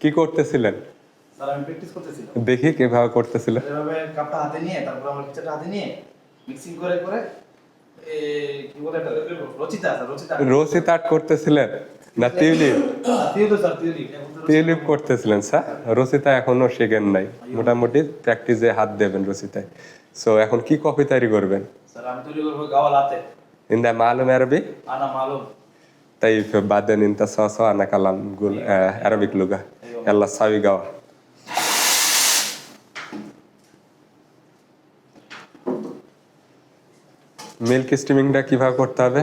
কি করতেছিলেন? স্যার আমি প্র্যাকটিস করতেছিলাম। দেখি কীভাবে করতেছিলেন। এভাবে কাপটা হাতে নিয়ে তারপর আমার হাতে নিয়ে মিক্সিং করে করে কি বলে এটা? রচিতা স্যার রচিতা। রসি করতেছিলেন? না টিউলিপ? টিউলিপ করতেছিলেন স্যার? রসিতা এখনও শেখেন নাই। মোটামুটি প্র্যাকটিসে হাত দেবেন সো এখন কি কফি তৈরি করবেন? স্যার আমি তৈরি করব গাওয়া লাতে ইন দ্য মালুম আরবি? আনা মালুম। طيب بعدين انت سوا سوا انا كلام نقول آه عربيك لغة يلا ساوي قوا মিল্ক স্টিমিংটা কিভাবে করতে হবে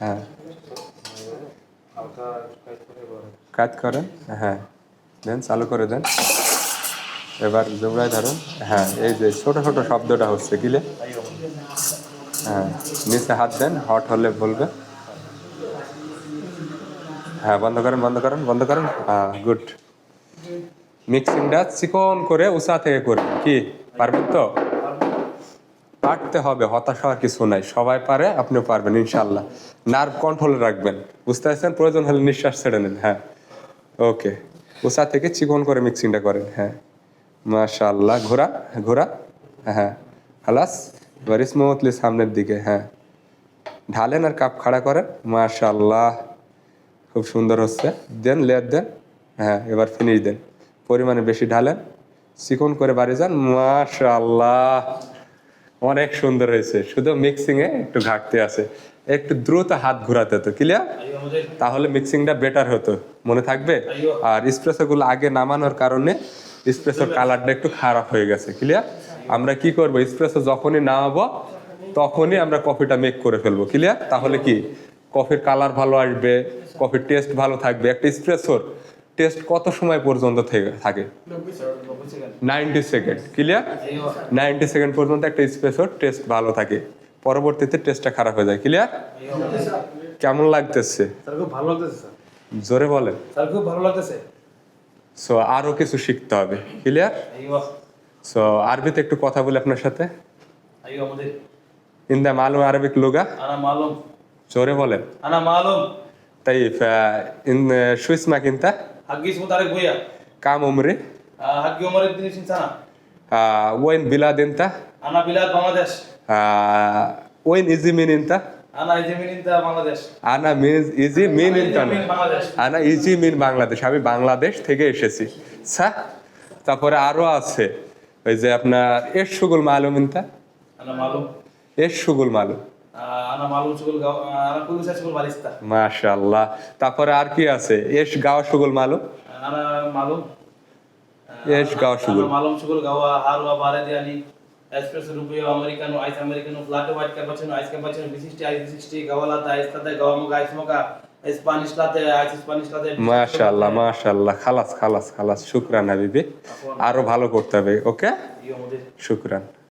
হ্যাঁ হালকা টাইট করে করে কাজ করেন হ্যাঁ দেন চালু করে দেন এবার জোবড়ায় ধরুন হ্যাঁ এই যে ছোট ছোট শব্দটা হচ্ছে কিলে হ্যাঁ নিচে হাত দেন হট হলে বলবে হ্যাঁ বন্ধ করেন বন্ধ করেন বন্ধ করেন। হ্যাঁ গুড মিক্সিংটা চিকন করে উষা থেকে করবেন কি? পারবেন তো? পারতে হবে, হতাশ হওয়ার কিছু নাই। সবাই পারে, আপনিও পারবেন ইনশাল্লাহ নার্ভ কন্ট্রোলে রাখবেন। বুঝতে পারছেন? প্রয়োজন হলে নিঃশ্বাস ছেড়ে নিন হ্যাঁ। ওকে উষা থেকে চিকন করে মিক্সিংটা করেন হ্যাঁ। মাশাল্লাহ ঘোরা ঘোরা হ্যাঁ। হালাস ভেরি স্মুথলি সামনের দিকে হ্যাঁ। ঢালেন আর কাপ খাড়া করেন মাশাল্লাহ খুব সুন্দর হচ্ছে। দেন লেয়ার দেন হ্যাঁ এবার ফিনিশ দেন। পরিমাণে বেশি ঢালেন চিকন করে বাড়ি যান। মাশাল্লাহ অনেক সুন্দর হয়েছে। শুধু মিক্সিং এ একটু ঘাটতি আছে। একটু দ্রুত হাত ঘোরাতে হতো ক্লিয়ার তাহলে মিক্সিংটা বেটার হতো মনে থাকবে? আর স্প্রেসো গুলো আগে নামানোর কারণে স্প্রেসোর কালারটা একটু খারাপ হয়ে গেছে ক্লিয়ার আমরা কি করব স্প্রেসো যখনই নামাবো তখনই আমরা কফিটা মেক করে ফেলব ক্লিয়ার তাহলে কি? কফির কালার ভালো আসবে কফির টেস্ট ভালো থাকবে। একটা স্প্রেসোর টেস্ট কত সময় পর্যন্ত থাকে ninety second clear ninety second পর্যন্ত একটা স্প্রেসোর টেস্ট ভালো থাকে। পরবর্তীতে টেস্টটা খারাপ হয়ে যায় ক্লিয়ার কেমন লাগতেছে? স্যার খুব ভালো লাগতেছে স্যার। জোরে বলেন। খুব ভালো লাগতেছে। সো আরও কিছু শিখতে হবে ক্লিয়ার সো আরবিতে একটু কথা বলি আপনার সাথে। ইন দ্য মালুম আরবিক লুগা। মালুম। জোরে বলেন। আনা মালুম। طيب ان شو اسمك انت حقي اسمه طارق بويا كم عمري آه، حقي عمر الدين 20 سنه آه، وين بلاد انت انا بلاد بنغلاديش آه، وين ايزي مين انت انا اجي من انت بنغلاديش আনা মিন ইজি মিন أنا ইন্টার إيزي من বাংলাদেশ আনা ইজি মিন বাংলাদেশ আমি বাংলাদেশ থেকে এসেছি স্যার তারপরে আরো আছে ওই যে আপনার এর সুগুল মালুম ইনতা انا معلوم এর সুগুল মালুম মাশাআল্লাহ। তারপরে আর কি আছে? এস গাওয়া সুগল মালু এস গাওয়া সুগল। মালুম সুগল গাওয়া আমেরিকানো আইস আমেরিকানো আইস আইস গাওয়ালা তাতে আইস স্প্যানিশ লাতে আইস স্প্যানিশ লাতে মাশাআল্লাহ মাশাআল্লাহ। খালাস খালাস খালাস। শুকরান হাবিবি। আরও ভালো করতে হবে ওকে? শুকরান।